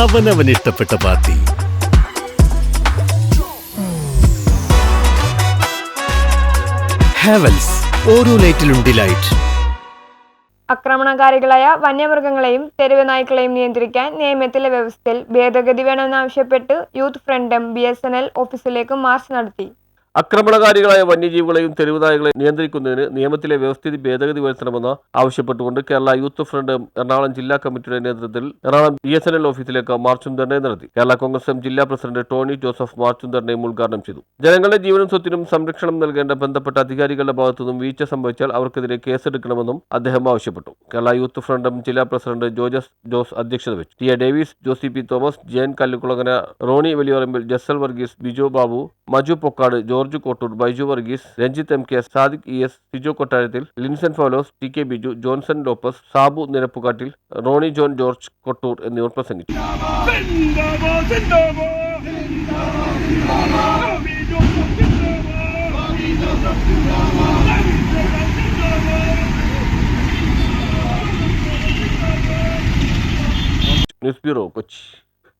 അവനവൻ ഇഷ്ടപ്പെട്ട പാർട്ടി. ഹാവൽസ് ഓരോ ലൈറ്റിലും ഡിലൈറ്റ് ആക്രമണകാരികളായ വന്യമൃഗങ്ങളെയും തെരുവ് നായ്ക്കളെയും നിയന്ത്രിക്കാൻ നിയമത്തിലെ വ്യവസ്ഥയിൽ ഭേദഗതി വേണമെന്നാവശ്യപ്പെട്ട് youth front B S N L ഓഫീസിലേക്ക് മാർച്ച് നടത്തി. ആക്രമണകാരികളായ വന്യജീവികളെയും തെരുവുനായകളെയും നിയന്ത്രിക്കുന്നതിന് നിയമത്തിലെ വ്യവസ്ഥിതി ഭേദഗതി വരുത്തണമെന്ന് ആവശ്യപ്പെട്ടുകൊണ്ട് കേരള യൂത്ത് ഫ്രണ്ട് എറണാകുളം ജില്ലാ കമ്മിറ്റിയുടെ നേതൃത്വത്തിൽ Ernakulam B S N L ഓഫീസിലേക്ക് മാർച്ചും ധർണയും നടത്തി. കേരള കോൺഗ്രസ് എം ജില്ലാ പ്രസിഡന്റ് ടോണി ജോസഫ് മാർച്ചും ധർണയും ഉദ്ഘാടനം ചെയ്തു. ജനങ്ങളുടെ ജീവനും സ്വത്തിനും സംരക്ഷണം നൽകേണ്ട ബന്ധപ്പെട്ട അധികാരികളുടെ ഭാഗത്തുനിന്നും വീഴ്ച സംഭവിച്ചാൽ അവർക്കെതിരെ കേസെടുക്കണമെന്നും അദ്ദേഹം ആവശ്യപ്പെട്ടു. കേരള യൂത്ത് ഫ്രണ്ട് ജില്ലാ പ്രസിഡന്റ് ജോജസ് ജോസ് അധ്യക്ഷത വെച്ചു T A Davis Josy P Thomas Jayan Kallukulangana Rony Valiyorambil Jessal Varghese Biju Babu Maju Pokkad George Kottoor Baiju Varghese Ranjith M K Sadiq E S Sijo Kottarathil Linson Paulose T K Biju Johnson Lopez Sabu Nirappukattil Rony John George Kottoor എന്നിവർ പ്രസംഗിച്ചു. News bureau Kochi.